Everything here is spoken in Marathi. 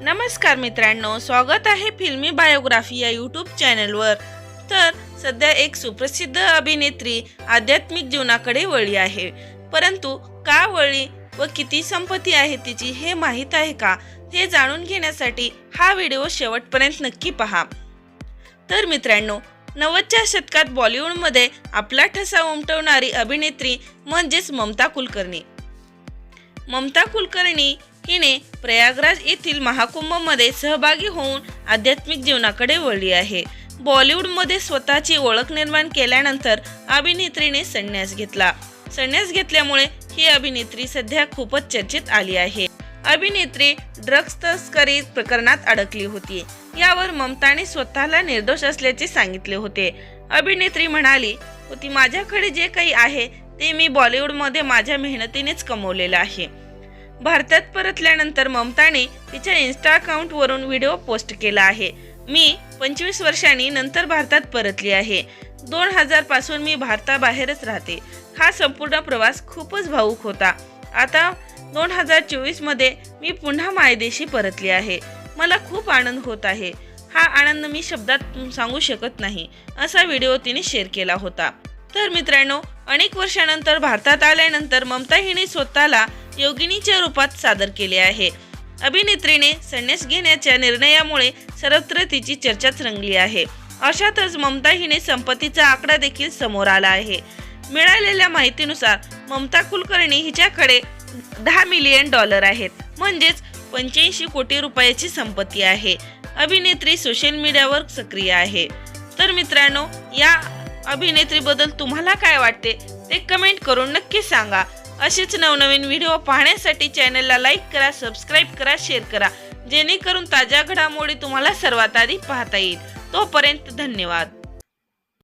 नमस्कार मित्रांनो स्वागत आहे फिल्मी बायोग्राफी या यूट्यूब चॅनलवर. तर सध्या एक सुप्रसिद्ध अभिनेत्री आध्यात्मिक जीवनाकडे वळली आहे. परंतु का वळली व किती संपत्ती आहे तिची हे माहीत आहे का? हे जाणून घेण्यासाठी हा व्हिडिओ शेवटपर्यंत नक्की पहा. तर मित्रांनो नव्वदच्या शतकात बॉलिवूडमध्ये आपला ठसा उमटवणारी अभिनेत्री म्हणजेच ममता कुलकर्णी. ममता कुलकर्णी हिने प्रयागराज येथील महाकुंभमध्ये सहभागी होऊन आध्यात्मिक जीवनाकडे वळली आहे. बॉलिवूडमध्ये स्वतःची ओळख निर्माण केल्यानंतर अभिनेत्रीने संन्यास घेतला. संन्यास घेतल्यामुळे ही अभिनेत्री सध्या खूपच चर्चेत आली आहे. अभिनेत्री ड्रग्ज तस्करी प्रकरणात अडकली होती. यावर ममताने स्वतःला निर्दोष असल्याचे सांगितले होते. अभिनेत्री म्हणाली होती माझ्याकडे जे काही आहे ते मी बॉलिवूडमध्ये माझ्या मेहनतीनेच कमवलेलं आहे. भारतात परतल्यानंतर ममताने तिच्या इन्स्टा अकाउंटवरून व्हिडिओ पोस्ट केला आहे. मी पंचवीस वर्षांनी नंतर भारतात परतली आहे. दोन हजारपासून मी भारताबाहेरच राहते. हा संपूर्ण प्रवास खूपच भावूक होता. आता दोन हजार चोवीसमध्ये मी पुन्हा मायदेशी परतली आहे. मला खूप आनंद होत आहे. हा आनंद मी शब्दात सांगू शकत नाही. असा व्हिडिओ तिने शेअर केला होता. तर मित्रांनो अनेक वर्षानंतर भारतात आल्यानंतर ममता हिने स्वतःला योगिनीच्या रूपात सादर केले आहे. अभिनेत्रीने संन्यास घेण्याच्या निर्णयामुळे सर्वत्र तिची चर्चाच रंगली आहे. अशातच ममता हिने संपत्तीचा आकडा देखील समोर आला आहे. मिळालेल्या माहितीनुसार ममता कुलकर्णी हिच्याकडे दहा मिलियन डॉलर आहेत. म्हणजेच पंच्याऐंशी कोटी रुपयाची संपत्ती आहे. अभिनेत्री सोशल मीडियावर सक्रिय आहे. तर मित्रांनो या अभिनेत्रीबद्दल तुम्हाला काय वाटते? ते कमेंट करून नक्की सांगा. असेच नवनवीन व्हिडिओ पाहण्यासाठी चॅनलला लाईक करा सबस्क्राईब करा शेअर करा. जेणेकरून ताज्या घडामोडी तुम्हाला सर्वात आधी पाहता येईल. तोपर्यंत धन्यवाद.